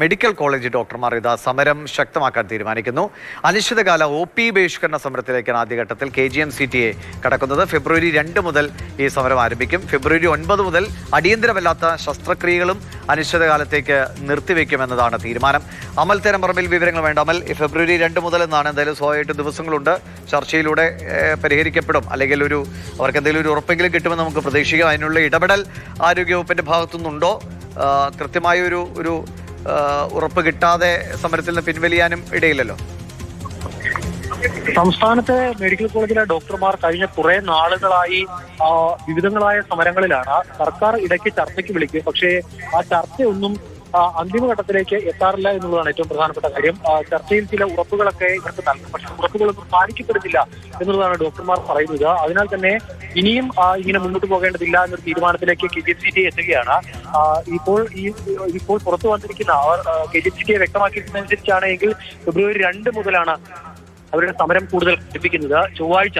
Medical college ഡോക്ടർമാർ ഇതാ സമരം ശക്തമാക്കാൻ തീരുമാനിക്കുന്നു. അനിശ്ചിതകാല ഒ പി ബഹിഷ്കരണ സമരത്തിലേക്കാണ് ആദ്യഘട്ടത്തിൽ K G M C T A കടക്കുന്നത്. ഫെബ്രുവരി രണ്ട് മുതൽ ഈ സമരം ആരംഭിക്കും. ഫെബ്രുവരി ഒൻപത് മുതൽ അടിയന്തരമല്ലാത്ത ശസ്ത്രക്രിയകളും അനിശ്ചിതകാലത്തേക്ക് നിർത്തിവെക്കുമെന്നതാണ് തീരുമാനം. അമൽ തേരമ്പറമ്പിൽ വിവരങ്ങൾ വേണ്ട. അമൽ ഫെബ്രുവരി രണ്ട് മുതൽ എന്നാണ് എന്തായാലും സ്വാഭാവികമായിട്ട് ദിവസങ്ങളുണ്ട്. ചർച്ചയിലൂടെ പരിഹരിക്കപ്പെടും. അല്ലെങ്കിൽ ഒരു അവർക്ക് എന്തെങ്കിലും ഒരു ഉറപ്പെങ്കിലും കിട്ടുമെന്ന് നമുക്ക് പ്രതീക്ഷിക്കാം. അതിനുള്ള ഇടപെടൽ ആരോഗ്യവകുപ്പിന്റെ ഭാഗത്തുനിന്നുണ്ടോ? കൃത്യമായ ഒരു ഒരു ഉറപ്പ് കിട്ടാതെ സമരത്തിൽ നിന്ന് പിൻവലിയാനും ഇടയില്ലല്ലോ? സംസ്ഥാനത്തെ മെഡിക്കൽ കോളേജിലെ ഡോക്ടർമാർ കഴിഞ്ഞ കുറെ നാളുകളായി വിവിധങ്ങളായ സമരങ്ങളിലാണ്. സർക്കാർ ഇടയ്ക്ക് ചർച്ചയ്ക്ക് വിളിക്കുക പക്ഷേ ആ ചർച്ചയൊന്നും അന്തിമഘട്ടത്തിലേക്ക് എത്താറില്ല എന്നുള്ളതാണ് ഏറ്റവും പ്രധാനപ്പെട്ട കാര്യം. ചർച്ചയിൽ ചില ഉറപ്പുകളൊക്കെ ഇവർക്ക് നൽകും. പക്ഷേ ഉറപ്പുകളൊന്നും പാലിക്കപ്പെടുന്നില്ല എന്നുള്ളതാണ് ഡോക്ടർമാർ പറയുന്നത്. അതിനാൽ തന്നെ ഇനിയും ഇങ്ങനെ മുന്നോട്ട് പോകേണ്ടതില്ല എന്നൊരു തീരുമാനത്തിലേക്ക് K G F C T എത്തുകയാണ്. ഇപ്പോൾ ഈ ഇപ്പോൾ പുറത്തു വന്നിരിക്കുന്ന അവർ കെ ജി എഫ് സി ടിയെ വ്യക്തമാക്കിയതനുസരിച്ചാണ് എങ്കിൽ ഫെബ്രുവരി രണ്ട് മുതലാണ് അവരുടെ സമരം കൂടുതൽ ലഭിക്കുന്നത് ചൊവ്വാഴ്ച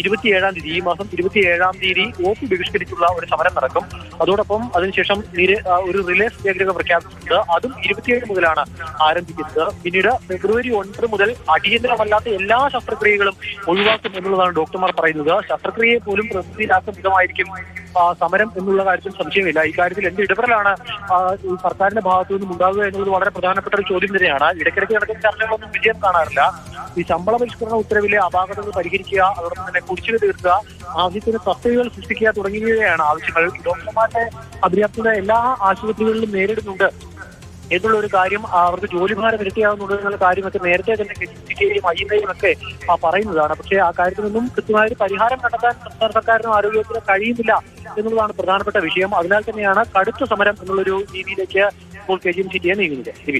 ഇരുപത്തിയേഴാം തീയതി ഈ മാസം ഇരുപത്തിയേഴാം തീയതി വോട്ട് ബഹിഷ്കരിച്ചുള്ള ഒരു സമരം നടക്കും. അതോടൊപ്പം അതിനുശേഷം ഒരു റിലേ സത്യാഗ്രഹം പ്രഖ്യാപിച്ചിട്ടുണ്ട്. അതും ഇരുപത്തിയേഴ് മുതലാണ് ആരംഭിക്കുന്നത്. പിന്നീട് ഫെബ്രുവരി ഒൻപത് മുതൽ അടിയന്തരമല്ലാത്ത എല്ലാ ശസ്ത്രക്രിയകളും ഒഴിവാക്കും എന്നുള്ളതാണ് ഡോക്ടർമാർ പറയുന്നത്. ശസ്ത്രക്രിയയെ പോലും പ്രതിനിധിയിലാക്കും വിധമായിരിക്കും സമരം എന്നുള്ള കാര്യത്തിൽ സംശയമില്ല. ഇക്കാര്യത്തിൽ എന്ത് ഇടപെടലാണ് ഈ സർക്കാരിന്റെ ഭാഗത്തു നിന്നും ഉണ്ടാവുക എന്നുള്ളത് വളരെ പ്രധാനപ്പെട്ട ഒരു ചോദ്യം തന്നെയാണ്. ഇടയ്ക്കിടയ്ക്ക് നടക്കുന്ന ചർച്ചകളൊന്നും വിജയം കാണാറില്ല. ഈ ശമ്പള പരിഷ്കരണ ഉത്തരവിലെ അപാകതകൾ പരിഹരിക്കുക അതോടൊപ്പം തന്നെ കുടിച്ചു തീർക്കുക ആവശ്യത്തിന് തസ്തികകൾ സൃഷ്ടിക്കുക തുടങ്ങിയവയാണ് ആവശ്യങ്ങൾ. ഡോക്ടർമാരുടെ അപര്യാപ്തത എല്ലാ ആശുപത്രികളിലും നേരിടുന്നുണ്ട്. എന്നുള്ള ഒരു കാര്യം അവർക്ക് ജോലിഭാരം ഇരട്ടിയാവുന്നുണ്ട് എന്നുള്ള കാര്യമൊക്കെ നേരത്തെ തന്നെ കെട്ടിക്കുകയും അയ്യയും ഒക്കെ പറയുന്നതാണ്. പക്ഷേ ആ കാര്യത്തിനൊന്നും കൃത്യമായ ഒരു പരിഹാരം കണ്ടെത്താൻ സംസ്ഥാന സർക്കാരിനും ആരോഗ്യത്തിനും കഴിയുന്നില്ല എന്നുള്ളതാണ് പ്രധാനപ്പെട്ട വിഷയം. അതിനാൽ തന്നെയാണ് കടുത്ത സമരം എന്നുള്ളൊരു രീതിയിലേക്ക് ഇപ്പോൾ കെ ജി എം സി നീങ്ങുന്നത്.